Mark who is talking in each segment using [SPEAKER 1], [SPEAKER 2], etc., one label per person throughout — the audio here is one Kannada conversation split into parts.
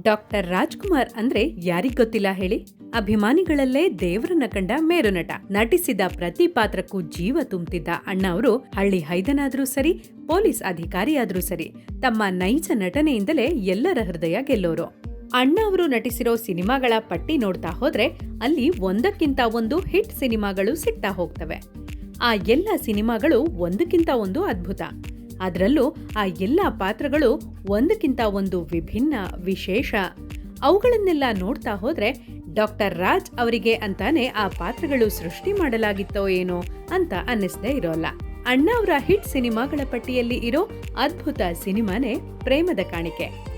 [SPEAKER 1] ಡಾಕ್ಟರ್ ರಾಜ್ಕುಮಾರ್ ಅಂದ್ರೆ ಯಾರಿಗ್ ಗೊತ್ತಿಲ್ಲ ಹೇಳಿ? ಅಭಿಮಾನಿಗಳಲ್ಲೇ ದೇವರನ್ನ ಕಂಡ ಮೇರು ನಟ. ನಟಿಸಿದ ಪ್ರತಿ ಪಾತ್ರಕ್ಕೂ ಜೀವ ತುಂಬುತ್ತಿದ್ದ ಅಣ್ಣ ಅವರು ಹಳ್ಳಿ ಹೈದನಾದ್ರೂ ಸರಿ, ಪೊಲೀಸ್ ಅಧಿಕಾರಿಯಾದ್ರೂ ಸರಿ, ತಮ್ಮ ನೈಜ ನಟನೆಯಿಂದಲೇ ಎಲ್ಲರ ಹೃದಯ ಗೆಲ್ಲೋರು. ಅಣ್ಣ ಅವರು ನಟಿಸಿರೋ ಸಿನಿಮಾಗಳ ಪಟ್ಟಿ ನೋಡ್ತಾ ಹೋದ್ರೆ ಅಲ್ಲಿ ಒಂದಕ್ಕಿಂತ ಒಂದು ಹಿಟ್ ಸಿನಿಮಾಗಳು ಸಿಗ್ತಾ ಹೋಗ್ತವೆ. ಆ ಎಲ್ಲ ಸಿನಿಮಾಗಳು ಒಂದಕ್ಕಿಂತ ಒಂದು ಅದ್ಭುತ. ಅದರಲ್ಲೂ ಆ ಎಲ್ಲ ಪಾತ್ರಗಳು ಒಂದಕ್ಕಿಂತ ಒಂದು ವಿಭಿನ್ನ ವಿಶೇಷ. ಅವುಗಳನ್ನೆಲ್ಲ ನೋಡ್ತಾ ಹೋದ್ರೆ ಡಾಕ್ಟರ್ ರಾಜ್ ಅವರಿಗೆ ಅಂತಾನೆ ಆ ಪಾತ್ರಗಳು ಸೃಷ್ಟಿ ಮಾಡಲಾಗಿತ್ತೋ ಏನೋ ಅಂತ ಅನ್ನಿಸ್ದೇ ಇರೋಲ್ಲ. ಅಣ್ಣ ಅವರ ಹಿಟ್ ಸಿನಿಮಾಗಳ ಪಟ್ಟಿಯಲ್ಲಿ ಇರೋ ಅದ್ಭುತ ಸಿನಿಮಾನೇ ಪ್ರೇಮದ ಕಾಣಿಕೆ.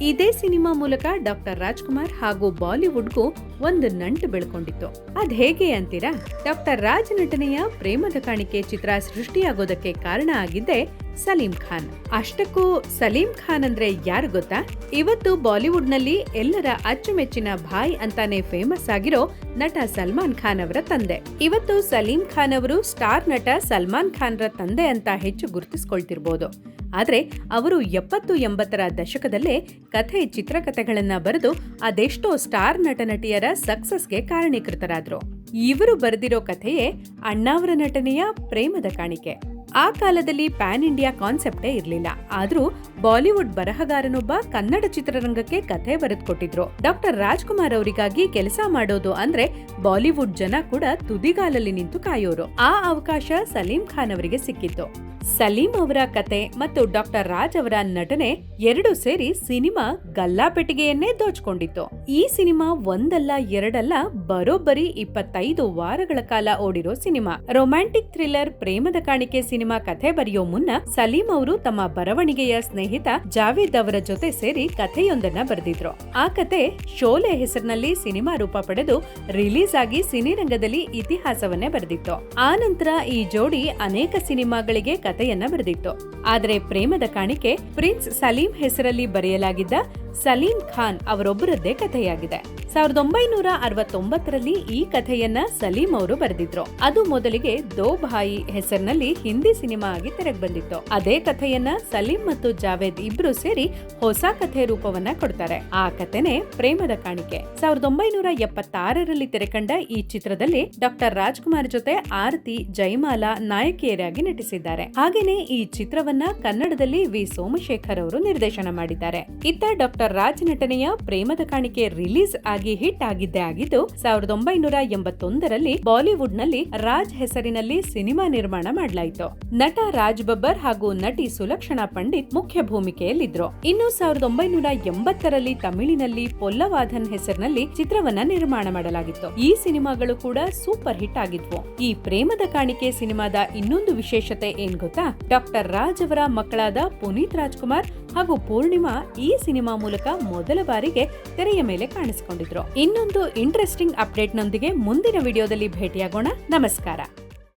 [SPEAKER 1] ಇದೇ ಸಿನಿಮಾ ಮೂಲಕ ಡಾಕ್ಟರ್ ರಾಜ್ಕುಮಾರ್ ಹಾಗೂ ಬಾಲಿವುಡ್ಗೂ ಒಂದು ನಂಟು ಬೆಳ್ಕೊಂಡಿತ್ತು. ಅದ್ ಹೇಗೆ ಅಂತೀರಾ? ಡಾಕ್ಟರ್ ರಾಜ್ ನಟನೆಯ ಪ್ರೇಮದ ಕಾಣಿಕೆ ಚಿತ್ರ ಸೃಷ್ಟಿಯಾಗೋದಕ್ಕೆ ಕಾರಣ ಆಗಿದ್ದೆ ಸಲೀಂ ಖಾನ್. ಅಷ್ಟಕ್ಕೂ ಸಲೀಂ ಖಾನ್ ಅಂದ್ರೆ ಯಾರು ಗೊತ್ತಾ? ಇವತ್ತು ಬಾಲಿವುಡ್ನಲ್ಲಿ ಎಲ್ಲರ ಅಚ್ಚುಮೆಚ್ಚಿನ ಭಾಯ್ ಅಂತಾನೆ ಫೇಮಸ್ ಆಗಿರೋ ನಟ ಸಲ್ಮಾನ್ ಖಾನ್ ಅವರ ತಂದೆ. ಇವತ್ತು ಸಲೀಂ ಖಾನ್ ಅವರು ಸ್ಟಾರ್ ನಟ ಸಲ್ಮಾನ್ ಖಾನ್ ರ ತಂದೆ ಅಂತ ಹೆಚ್ಚು ಗುರುತಿಸ್ಕೊಳ್ತಿರ್ಬೋದು. ಆದ್ರೆ ಅವರು ಎಪ್ಪತ್ತು ಎಂಬತ್ತರ ದಶಕದಲ್ಲೇ ಕಥೆ ಚಿತ್ರಕಥೆಗಳನ್ನ ಬರೆದು ಅದೆಷ್ಟೋ ಸ್ಟಾರ್ ನಟ ನಟಿಯರ ಸಕ್ಸಸ್ಗೆ ಕಾರಣೀಕೃತರಾದ್ರು. ಇವರು ಬರೆದಿರೋ ಕಥೆಯೇ ಅಣ್ಣಾವರ ನಟನೆಯ ಪ್ರೇಮದ ಕಾಣಿಕೆ. ಆ ಕಾಲದಲ್ಲಿ ಪ್ಯಾನ್ ಇಂಡಿಯಾ ಕಾನ್ಸೆಪ್ಟೇ ಇರಲಿಲ್ಲ. ಆದ್ರೂ ಬಾಲಿವುಡ್ ಬರಹಗಾರನೊಬ್ಬ ಕನ್ನಡ ಚಿತ್ರರಂಗಕ್ಕೆ ಕಥೆ ಬರೆದುಕೊಟ್ಟಿದ್ರು. ಡಾಕ್ಟರ್ ರಾಜ್ಕುಮಾರ್ ಅವರಿಗಾಗಿ ಕೆಲಸ ಮಾಡೋದು ಅಂದ್ರೆ ಬಾಲಿವುಡ್ ಜನ ಕೂಡ ತುದಿಗಾಲಲ್ಲಿ ನಿಂತು ಕಾಯೋರು. ಆ ಅವಕಾಶ ಸಲೀಂ ಖಾನ್ ಅವರಿಗೆ ಸಿಕ್ಕಿತ್ತು. ಸಲೀಂ ಅವರ ಕತೆ ಮತ್ತು ಡಾಕ್ಟರ್ ರಾಜ್ ಅವರ ನಟನೆ ಎರಡು ಸೇರಿ ಸಿನಿಮಾ ಗಲ್ಲಾಪೆಟ್ಟಿಗೆಯನ್ನೇ ದೋಚ್ಕೊಂಡಿತ್ತು. ಈ ಸಿನಿಮಾ ಒಂದಲ್ಲ ಎರಡಲ್ಲ ಬರೋಬ್ಬರಿ ಇಪ್ಪತ್ತೈದು ವಾರಗಳ ಕಾಲ ಓಡಿರೋ ಸಿನಿಮಾ. ರೊಮ್ಯಾಂಟಿಕ್ ಥ್ರಿಲ್ಲರ್ ಪ್ರೇಮದ ಕಾಣಿಕೆ ಸಿನಿಮಾ ಕಥೆ ಬರೆಯೋ ಮುನ್ನ ಸಲೀಂ ಅವರು ತಮ್ಮ ಬರವಣಿಗೆಯ ಸ್ನೇಹಿತ ಜಾವೇದ್ ಅವರ ಜೊತೆ ಸೇರಿ ಕಥೆಯೊಂದನ್ನ ಬರೆದಿದ್ರು. ಆ ಕತೆ ಶೋಲೆ ಹೆಸರಿನಲ್ಲಿ ಸಿನಿಮಾ ರೂಪ ಪಡೆದು ರಿಲೀಸ್ ಆಗಿ ಸಿನಿರಂಗದಲ್ಲಿ ಇತಿಹಾಸವನ್ನೇ ಬರೆದಿತ್ತು. ಆ ನಂತರ ಈ ಜೋಡಿ ಅನೇಕ ಸಿನಿಮಾಗಳಿಗೆ ಕಥೆಯನ್ನ ಬರೆದಿತ್ತು. ಆದರೆ ಪ್ರೇಮದ ಕಾಣಿಕೆ ಪ್ರಿನ್ಸ್ ಸಲೀಂ ಹೆಸರಲ್ಲಿ ಬರೆಯಲಾಗಿದ್ದ ಸಲೀಂ ಖಾನ್ ಅವರೊಬ್ಬರದ್ದೇ ಕಥೆಯಾಗಿದೆ. ಸಾವಿರದ ಒಂಬೈನೂರ ಅರವತ್ತೊಂಬತ್ತರಲ್ಲಿ ಈ ಕಥೆಯನ್ನ ಸಲೀಂ ಅವರು ಬರೆದಿದ್ರು. ಅದು ಮೊದಲಿಗೆ ದೋ ಭಾಯಿ ಹೆಸರಿನಲ್ಲಿ ಹಿಂದಿ ಸಿನಿಮಾ ಆಗಿ ತೆರೆಗೆ ಬಂದಿತ್ತು. ಅದೇ ಕಥೆಯನ್ನ ಸಲೀಂ ಮತ್ತು ಜಾವೇದ್ ಇಬ್ರು ಸೇರಿ ಹೊಸ ಕಥೆ ರೂಪವನ್ನ ಕೊಡ್ತಾರೆ. ಆ ಕಥೆನೆ ಪ್ರೇಮದ ಕಾಣಿಕೆ. ಸಾವಿರದ ಒಂಬೈನೂರ ಎಪ್ಪತ್ತಾರರಲ್ಲಿ ತೆರೆಕಂಡ ಈ ಚಿತ್ರದಲ್ಲಿ ಡಾಕ್ಟರ್ ರಾಜ್ಕುಮಾರ್ ಜೊತೆ ಆರತಿ ಜೈಮಾಲಾ ನಾಯಕಿಯರಾಗಿ ನಟಿಸಿದ್ದಾರೆ. ಹಾಗೇನೆ ಈ ಚಿತ್ರವನ್ನ ಕನ್ನಡದಲ್ಲಿ ವಿ. ಸೋಮಶೇಖರ್ ಅವರು ನಿರ್ದೇಶನ ಮಾಡಿದ್ದಾರೆ. ಇತ್ತ ಡಾಕ್ಟರ್ ರಾಜ್ ನಟನೆಯ ಪ್ರೇಮದ ಕಾಣಿಕೆ ರಿಲೀಸ್ ಆಗಿ ಹಿಟ್ ಆಗಿದ್ದೇ ಆಗಿದ್ದು, ಸಾವಿರದ ಒಂಬೈನೂರ ಎಂಬತ್ತೊಂದರಲ್ಲಿ ಬಾಲಿವುಡ್ನಲ್ಲಿ ರಾಜ್ ಹೆಸರಿನಲ್ಲಿ ಸಿನಿಮಾ ನಿರ್ಮಾಣ ಮಾಡಲಾಯಿತು. ನಟ ರಾಜ್ ಬಬ್ಬರ್ ಹಾಗೂ ನಟಿ ಸುಲಕ್ಷಣಾ ಪಂಡಿತ್ ಮುಖ್ಯ ಭೂಮಿಕೆಯಲ್ಲಿದ್ರು. ಇನ್ನು ಸಾವಿರದ ಒಂಬೈನೂರ ಎಂಬತ್ತರಲ್ಲಿ ತಮಿಳಿನಲ್ಲಿ ಪೊಲ್ಲವಾಧನ್ ಹೆಸರಿನಲ್ಲಿ ಚಿತ್ರವನ್ನ ನಿರ್ಮಾಣ ಮಾಡಲಾಗಿತ್ತು. ಈ ಸಿನಿಮಾಗಳು ಕೂಡ ಸೂಪರ್ ಹಿಟ್ ಆಗಿದ್ವು. ಈ ಪ್ರೇಮದ ಕಾಣಿಕೆ ಸಿನಿಮಾದ ಇನ್ನೊಂದು ವಿಶೇಷತೆ ಏನ್ ಗೊತ್ತಾ ಡಾಕ್ಟರ್ ರಾಜ್ ಅವರ ಮಕ್ಕಳಾದ ಪುನೀತ್ ರಾಜ್ಕುಮಾರ್ ಹಾಗೂ ಪೂರ್ಣಿಮಾ ಈ ಸಿನಿಮಾ ಮೂಲಕ ಮೊದಲ ಬಾರಿಗೆ ತೆರೆಯ ಮೇಲೆ ಕಾಣಿಸಿಕೊಂಡಿದ್ರು. ಇನ್ನೊಂದು ಇಂಟ್ರೆಸ್ಟಿಂಗ್ ಅಪ್ಡೇಟ್ನೊಂದಿಗೆ ಮುಂದಿನ ವಿಡಿಯೋದಲ್ಲಿ ಭೇಟಿಯಾಗೋಣ. ನಮಸ್ಕಾರ.